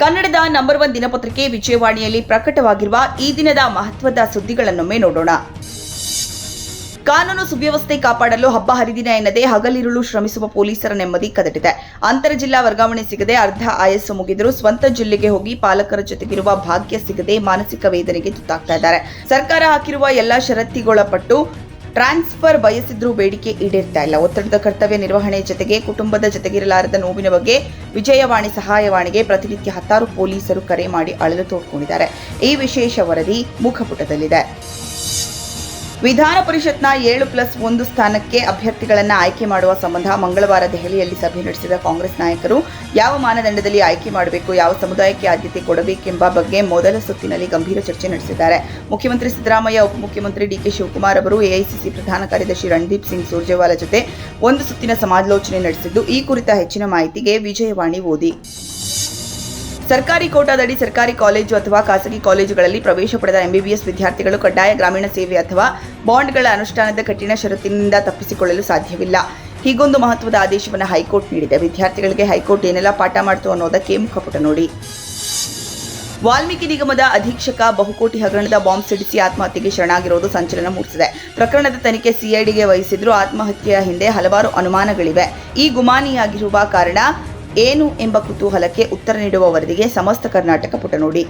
ಕನ್ನಡದ number one ದಿನಪತ್ರಿಕೆ ವಿಜಯವಾಣಿಯಲ್ಲಿ ಪ್ರಕಟವಾಗಿರುವ ಈ ದಿನದ ಮಹತ್ವದ ಸುದ್ದಿಗಳನ್ನೊಮ್ಮೆ ನೋಡೋಣ. ಕಾನೂನು ಸುವ್ಯವಸ್ಥೆ ಕಾಪಾಡಲು ಹಬ್ಬ ಹರಿದಿನ ಎನ್ನದೇ ಹಗಲಿರುಳು ಶ್ರಮಿಸುವ ಪೊಲೀಸರ ನೆಮ್ಮದಿ ಕದಟಿದೆ. ಅಂತರ ಜಿಲ್ಲಾ ವರ್ಗಾವಣೆ ಸಿಗದೆ ಅರ್ಧ ಆಯಸ್ಸು ಮುಗಿದರೂ ಸ್ವಂತ ಜಿಲ್ಲೆಗೆ ಹೋಗಿ ಪಾಲಕರ ಜೊತೆಗಿರುವ ಭಾಗ್ಯ ಸಿಗದೆ ಮಾನಸಿಕ ವೇದನೆಗೆ ತುತ್ತಾಗ್ತಾ ಇದ್ದಾರೆ. ಸರ್ಕಾರ ಹಾಕಿರುವ ಎಲ್ಲಾ ಷರತ್ತಿಗೊಳಪಟ್ಟು ಟ್ರಾನ್ಸ್ಫರ್ ಬಯಸಿದ್ರೂ ಬೇಡಿಕೆ ಈಡೇರ್ತಾ ಇಲ್ಲ. ಒತ್ತಡದ ಕರ್ತವ್ಯ ನಿರ್ವಹಣೆ ಜೊತೆಗೆ ಕುಟುಂಬದ ಜೊತೆಗಿರಲಾರದ ನೋವಿನ ಬಗ್ಗೆ ವಿಜಯವಾಣಿ ಸಹಾಯವಾಣಿಗೆ ಪ್ರತಿನಿತ್ಯ ಹತ್ತಾರು ಪೊಲೀಸರು ಕರೆ ಮಾಡಿ ಅಳಲು ತೋಡ್ಕೊಂಡಿದ್ದಾರೆ. ಈ ವಿಶೇಷ ವರದಿ ಮುಖಪುಟದಲ್ಲಿದೆ. ವಿಧಾನ ಪರಿಷತ್ನ ಏಳು ಪ್ಲಸ್ ಒಂದು ಸ್ಥಾನಕ್ಕೆ ಅಭ್ಯರ್ಥಿಗಳನ್ನು ಆಯ್ಕೆ ಮಾಡುವ ಸಂಬಂಧ ಮಂಗಳವಾರ ದೆಹಲಿಯಲ್ಲಿ ಸಭೆ ನಡೆಸಿದ ಕಾಂಗ್ರೆಸ್ ನಾಯಕರು, ಯಾವ ಮಾನದಂಡದಲ್ಲಿ ಆಯ್ಕೆ ಮಾಡಬೇಕು, ಯಾವ ಸಮುದಾಯಕ್ಕೆ ಆದ್ಯತೆ ಕೊಡಬೇಕೆಂಬ ಬಗ್ಗೆ ಮೊದಲ ಸುತ್ತಿನಲ್ಲಿ ಗಂಭೀರ ಚರ್ಚೆ ನಡೆಸಿದ್ದಾರೆ. ಮುಖ್ಯಮಂತ್ರಿ ಸಿದ್ದರಾಮಯ್ಯ, ಉಪಮುಖ್ಯಮಂತ್ರಿ ಡಿಕೆ ಶಿವಕುಮಾರ್ ಅವರು ಎಐಸಿಸಿ ಪ್ರಧಾನ ಕಾರ್ಯದರ್ಶಿ ರಣದೀಪ್ ಸಿಂಗ್ ಸುರ್ಜೇವಾಲಾ ಜೊತೆ ಒಂದು ಸುತ್ತಿನ ಸಮಾಲೋಚನೆ ನಡೆಸಿದ್ದು, ಈ ಕುರಿತ ಹೆಚ್ಚಿನ ಮಾಹಿತಿಗೆ ವಿಜಯವಾಣಿ ಓದಿ. ಸರ್ಕಾರಿ ಕೋಟಾದಡಿ ಸರ್ಕಾರಿ ಕಾಲೇಜು ಅಥವಾ ಖಾಸಗಿ ಕಾಲೇಜುಗಳಲ್ಲಿ ಪ್ರವೇಶ ಪಡೆದ ಎಂಬಿಬಿಎಸ್ ವಿದ್ಯಾರ್ಥಿಗಳು ಕಡ್ಡಾಯ ಗ್ರಾಮೀಣ ಸೇವೆ ಅಥವಾ ಬಾಂಡ್ಗಳ ಅನುಷ್ಠಾನದ ಕಠಿಣ ಷರತ್ತಿನಿಂದ ತಪ್ಪಿಸಿಕೊಳ್ಳಲು ಸಾಧ್ಯವಿಲ್ಲ. ಹೀಗೊಂದು ಮಹತ್ವದ ಆದೇಶವನ್ನು ಹೈಕೋರ್ಟ್ ನೀಡಿದೆ. ವಿದ್ಯಾರ್ಥಿಗಳಿಗೆ ಹೈಕೋರ್ಟ್ ಏನೆಲ್ಲ ಪಾಠ ಮಾಡ್ತು ಅನ್ನೋದಕ್ಕೆ ಮುಖಪುಟ ನೋಡಿ. ವಾಲ್ಮೀಕಿ ನಿಗಮದ ಅಧೀಕ್ಷಕ ಬಹುಕೋಟಿ ಹಗರಣದ ಬಾಂಬ್ ಸಿಡಿಸಿ ಆತ್ಮಹತ್ಯೆಗೆ ಶರಣಾಗಿರುವುದು ಸಂಚಲನ ಮೂಡಿಸಿದೆ. ಪ್ರಕರಣದ ತನಿಖೆ ಸಿಐಡಿಗೆ ವಹಿಸಿದ್ರು. ಆತ್ಮಹತ್ಯೆಯ ಹಿಂದೆ ಹಲವಾರು ಅನುಮಾನಗಳಿವೆ. ಈ ಗುಮಾನಿಯಾಗಿರುವ ಕಾರಣ ಏನು ಎಂಬ ಕುತೂಹಲಕ್ಕೆ ಉತ್ತರ ನೀಡುವ ವರದಿಗೆ ಸಮಸ್ತ ಕರ್ನಾಟಕ ಪುಟ ನೋಡಿ.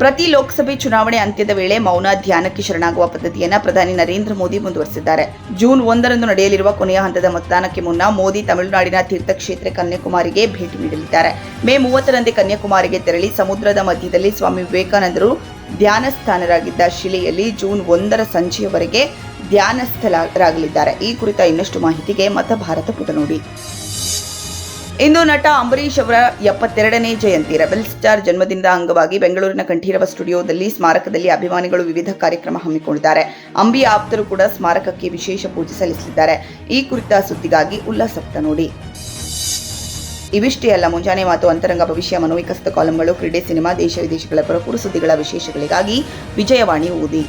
ಪ್ರತಿ ಲೋಕಸಭೆ ಚುನಾವಣೆ ಅಂತ್ಯದ ವೇಳೆ ಮೌನ ಧ್ಯಾನಕ್ಕೆ ಶರಣಾಗುವ ಪದ್ಧತಿಯನ್ನು ಪ್ರಧಾನಿ ನರೇಂದ್ರ ಮೋದಿ ಮುಂದುವರೆಸಿದ್ದಾರೆ. ಜೂನ್ ಒಂದರಂದು ನಡೆಯಲಿರುವ ಕೊನೆಯ ಹಂತದ ಮತದಾನಕ್ಕೆ ಮುನ್ನ ಮೋದಿ ತಮಿಳುನಾಡಿನ ತೀರ್ಥಕ್ಷೇತ್ರ ಕನ್ಯಾಕುಮಾರಿಗೆ ಭೇಟಿ ನೀಡಲಿದ್ದಾರೆ. ಮೇ ಮೂವತ್ತರಂದೇ ಕನ್ಯಾಕುಮಾರಿಗೆ ತೆರಳಿ ಸಮುದ್ರದ ಮಧ್ಯದಲ್ಲಿ ಸ್ವಾಮಿ ವಿವೇಕಾನಂದರು ಧ್ಯಾನಸ್ಥಾನರಾಗಿದ್ದ ಶಿಲೆಯಲ್ಲಿ ಜೂನ್ ಒಂದರ ಸಂಜೆಯವರೆಗೆ ಧ್ಯಾನಸ್ಥರಾಗಲಿದ್ದಾರೆ ಈ ಕುರಿತ ಇನ್ನಷ್ಟು ಮಾಹಿತಿಗೆ ಮತ ಭಾರತ ಪುಟ ನೋಡಿ. ಇಂದು ನಟ ಅಂಬರೀಷ್ ಅವರ ಎಪ್ಪತ್ತೆರಡನೇ ಜಯಂತಿ ರೆಬೆಲ್ ಸ್ಟಾರ್ ಜನ್ಮದಿನದ ಅಂಗವಾಗಿ ಬೆಂಗಳೂರಿನ ಕಂಠೀರವ ಸ್ಟುಡಿಯೋದಲ್ಲಿ ಸ್ಮಾರಕದಲ್ಲಿ ಅಭಿಮಾನಿಗಳು ವಿವಿಧ ಕಾರ್ಯಕ್ರಮ ಹಮ್ಮಿಕೊಂಡಿದ್ದಾರೆ. ಅಂಬಿ ಆಪ್ತರು ಕೂಡ ಸ್ಮಾರಕಕ್ಕೆ ವಿಶೇಷ ಪೂಜೆ ಸಲ್ಲಿಸಲಿದ್ದಾರೆ ಈ ಕುರಿತ ಸುದ್ದಿಗಾಗಿ ಉಲ್ಲಾಸಪ್ತ ನೋಡಿ. ಇವಿಷ್ಟೇ ಅಲ್ಲ, ಮುಂಜಾನೆ ಮಾತು ಅಂತರಂಗ ಭವಿಷ್ಯ ಮನೋವಿಕಸಿತ ಕಾಲಂಗಳು, ಕ್ರೀಡೆ, ಸಿನಿಮಾ, ದೇಶ ವಿದೇಶಗಳ ಪರಪುರ ಸುದ್ದಿಗಳ ವಿಶೇಷಗಳಿಗಾಗಿ ವಿಜಯವಾಣಿ ಓದಿ.